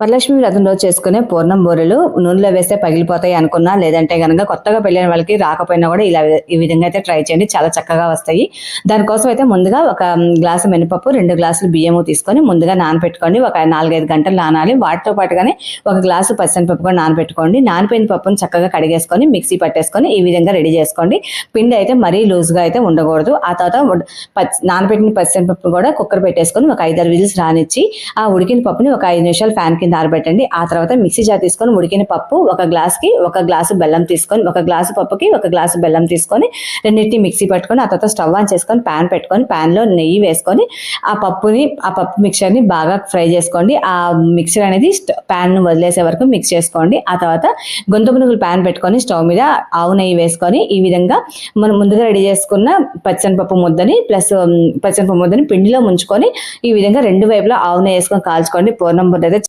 వరలక్ష్మి వ్రతంలో రోజు చేసుకునే పూర్ణం బూరెలు నూనెలో వేస్తే పగిలిపోతాయి అనుకున్నా లేదంటే కనుక కొత్తగా పెళ్ళిన వాళ్ళకి రాకపోయినా కూడా ఇలా ఈ విధంగా అయితే ట్రై చేయండి. చాలా చక్కగా వస్తాయి. దానికోసం అయితే ముందుగా ఒక గ్లాసు మినపప్పు రెండు గ్లాసులు బియ్యము తీసుకొని ముందుగా నానబెట్టుకోండి ఒక నాలుగైదు గంటలు నానాలి. వాటితో పాటుగానే ఒక గ్లాసు పచ్చనిపప్పు కూడా నానబెట్టుకోండి నానిపోయిన పప్పును చక్కగా కడిగేసుకొని మిక్సీ పట్టేసుకొని ఈ విధంగా రెడీ చేసుకోండి. పిండి అయితే మరీ లూజ్గా అయితే ఉండకూడదు. ఆ తర్వాత పచ్చి నానబెట్టిన పచ్చనిపప్పు కూడా కుక్కర్ పెట్టేసుకొని ఒక ఐదారు విజిల్స్ రానిచ్చి ఆ ఉడికిన పప్పుని ఒక ఐదు నిమిషాలు ఫ్యాన్ కింద ఆరబెట్టండి ఆ తర్వాత మిక్సీ జార్ తీసుకొని ఉడికిన పప్పు ఒక గ్లాస్కి ఒక గ్లాసు బెల్లం తీసుకొని ఒక గ్లాసు పప్పుకి ఒక గ్లాసు బెల్లం తీసుకొని రెండింటిని మిక్సీ పట్టుకొని ఆ తర్వాత స్టవ్ ఆన్ చేసుకొని ప్యాన్ పెట్టుకొని ప్యాన్లో నెయ్యి వేసుకొని ఆ పప్పుని ఆ పప్పు మిక్చర్ని బాగా ఫ్రై చేసుకోండి. ఆ మిక్చర్ అనేది ప్యాన్ వదిలేసే వరకు మిక్స్ చేసుకోండి. ఆ తర్వాత గొంతు పునుగులు ప్యాన్ పెట్టుకొని స్టవ్ మీద ఆవు నెయ్యి వేసుకొని ఈ విధంగా మనం ముందుగా రెడీ చేసుకున్న పచ్చనిపప్పు ముద్దని ప్లస్ పచ్చనిపప్పు ముద్దని పిండిలో ముంచుకొని ఈ విధంగా రెండు వైపులా ఆవు నెయ్యి వేసుకొని కాల్చుకోండి. పూర్ణం బుర్ర అయితే